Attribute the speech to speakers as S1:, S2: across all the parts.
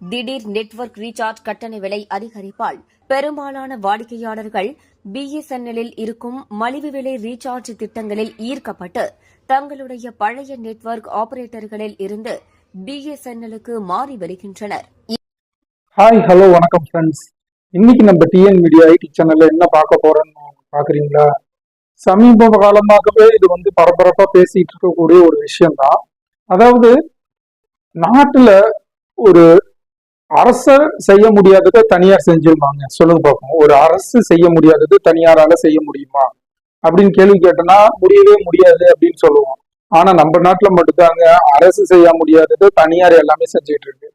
S1: திடீர் network recharge கட்டண விலை அதிகரிப்பால் பெரும்பாலான வாடிக்கையாளர்கள் பிஎஸ்என்எல்லில் இருக்கும் மலிவு விலை ரீசார்ஜ் திட்டங்களில் ஈர்க்கப்பட்டு தங்களுடைய பழைய நெட்வொர்க் ஆபரேட்டர்களில் இருந்து பிஎஸ்என்எல்லுக்கு மாறி வருகின்றனர்.
S2: ஹாய் ஹலோ வணக்கம் ஃப்ரெண்ட்ஸ் இன்னைக்கு நம்ம டிஎன் மீடியா ஐடி சேனல்ல என்ன பார்க்க போறோம்னு பாக்குறீங்களா சமீப காலமாகவே இது வந்து பரபரப்பா பேசிட்டு இருக்கக்கூடிய ஒரு விஷயம்தான். அதாவது நாட்டுல ஒரு அரசர் செய்ய முடியாததை தனியார் செஞ்சிருவாங்க. சொல்லுங்க பார்ப்போம். ஒரு அரசு செய்ய முடியாதது தனியாரால செய்ய முடியுமா? அப்படின்னு கேள்வி கேட்டோம்னா முடியவே முடியாது அப்படின்னு சொல்லுவோம். ஆனா நம்ம நாட்டுல மட்டும்தாங்க. அரசு செய்ய முடியாதது தனியார் எல்லாமே செஞ்சுட்டு இருக்கு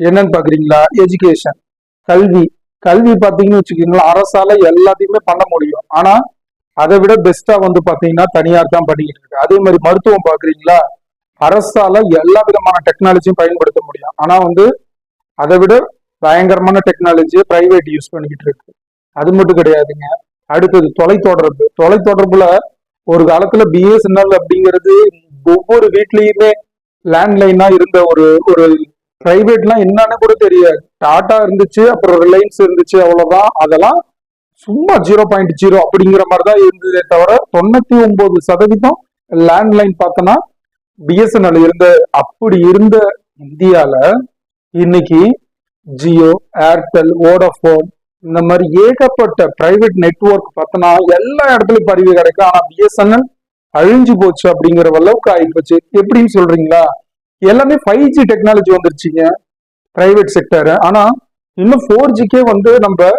S2: என்னன்னு பாக்குறீங்களா? எஜுகேஷன் கல்வி. கல்வி பாத்தீங்கன்னு வச்சுக்கோங்களேன் அரசால எல்லாத்தையுமே பண்ண முடியும். ஆனா அதை விட பெஸ்டா வந்து பாத்தீங்கன்னா தனியார் தான் பண்ணிக்கிட்டு இருக்கு அதே மாதிரி மருத்துவம் பாக்குறீங்களா? அரசால எல்லா விதமான டெக்னாலஜியும் பயன்படுத்த முடியும். ஆனா வந்து அதை விட பயங்கரமான டெக்னாலஜியை பிரைவேட் யூஸ் பண்ணிக்கிட்டு இருக்கு. அது மட்டும் கிடையாதுங்க. அடுத்தது தொலைத்தொடர்பு. தொலைத்தொடர்புல ஒரு காலத்துல பிஎஸ்என்எல் அப்படிங்கிறது ஒவ்வொரு வீட்லயுமே லேண்ட்லைனா இருந்த ஒரு ஒரு பிரைவேட்லாம் என்னன்னு கூட தெரியாது. டாடா இருந்துச்சு அப்புறம் ரிலையன்ஸ் இருந்துச்சு அவ்வளவுதான். அதெல்லாம் சும்மா ஜீரோ பாயிண்ட் ஜீரோ அப்படிங்கிற மாதிரி தான் இருந்ததே தவிர தொண்ணூத்தி ஒன்பது சதவீதம் லேண்ட்லைன் பார்த்தோன்னா பிஎஸ்என்எல் இருந்த அப்படி இருந்த இந்தியால இன்னைக்கு ஜியோ ஏர்டெல் வோடஃபோன் இந்த மாதிரி ஏகப்பட்ட பிரைவேட் நெட்வொர்க் பார்த்தோன்னா எல்லா இடத்துலயும் பரிவு கிடைக்கும். ஆனா பிஎஸ்என்எல் அழிஞ்சு போச்சு அப்படிங்கிற அளவுக்கு ஆயிப்போச்சு எப்படின்னு சொல்றீங்களா? எல்லாமே ஃபைவ் ஜி டெக்னாலஜி வந்துருச்சுங்க பிரைவேட் செக்டர் ஆனா இன்னும் ஃபோர் ஜிக்கே வந்து நம்ம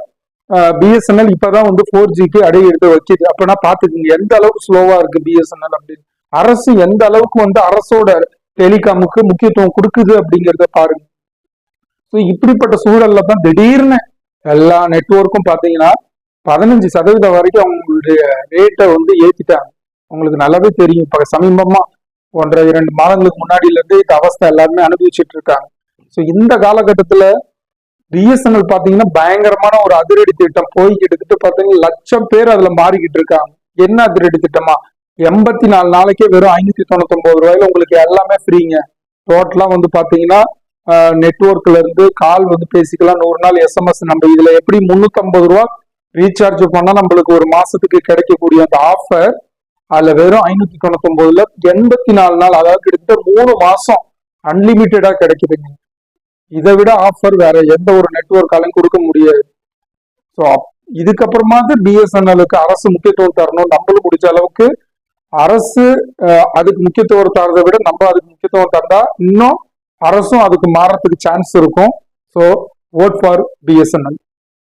S2: பிஎஸ்என்எல் இப்பதான் வந்து ஃபோர் ஜிக்கு அடி எடுத்து வைக்கிது. அப்படின்னா பாத்துக்கோங்க எந்த அளவுக்கு ஸ்லோவா இருக்கு பிஎஸ்என்எல் அப்படின்னு. அரசு எந்த அளவுக்கு வந்து அரசோட டெலிகாமுக்கு முக்கியத்துவம் கொடுக்குது அப்படிங்கிறத பாருங்க. ஸோ இப்படிப்பட்ட சூழல்ல தான் திடீர்னு எல்லா நெட்ஒர்க்கும் பார்த்தீங்கன்னா பதினஞ்சு சதவீதம் வரைக்கும் அவங்களுடைய ரேட்டை வந்து ஏற்றிட்டாங்க உங்களுக்கு நல்லாவே தெரியும். இப்போ சமீபமாக ஒன்றரை இரண்டு மாதங்களுக்கு முன்னாடியிலேருந்து இந்த அவஸ்தை எல்லாருமே அனுபவிச்சுட்டு இருக்காங்க. ஸோ இந்த காலகட்டத்தில் பிஎஸ்என்எல் பார்த்தீங்கன்னா பயங்கரமான ஒரு அதிரடி திட்டம் போய் கிட்டத்தட்ட பார்த்தீங்கன்னா லட்சம் பேர் அதில் மாறிக்கிட்டு இருக்காங்க. என்ன அதிரடி திட்டமா? எண்பத்தி நாலு நாளைக்கே வெறும் ஐநூத்தி தொண்ணூத்தி ஒன்பது ரூபாயில உங்களுக்கு எல்லாமே ஃப்ரீங்க டோட்டலா வந்து பாத்தீங்கன்னா நெட்ஒர்க்ல இருந்து கால் வந்து பேசிக்கலாம். நூறு நாள் எஸ்எம்எஸ் நம்ம இதுல எப்படி முன்னூத்தி ரூபா ரீசார்ஜ் பண்ணா நம்மளுக்கு ஒரு மாசத்துக்கு கிடைக்கக்கூடிய அந்த ஆஃபர் அதுல வெறும் ஐநூத்தி தொண்ணூத்தி ஒன்பதுல எண்பத்தி நாலு நாள் அதாவது கிட்டத்தட்ட மூணு மாசம் அன்லிமிட்டடா கிடைக்குதுங்க. இதை விட ஆஃபர் வேற எந்த ஒரு நெட்ஒர்க்காலையும் கொடுக்க முடியாது. ஸோ இதுக்கப்புறமா தான் பிஎஸ்என்எலுக்கு அரசு முக்கியத்துவம் தரணும். நம்மளும் பிடிச்ச அளவுக்கு அரசு அதுக்கு முக்கியத்துவம் தரதை விட நம்ம அதுக்கு முக்கியத்துவம் தந்தா இன்னும் அரசும் அதுக்கு மாறத்துக்கு சான்ஸ் இருக்கும். So vote for BSNL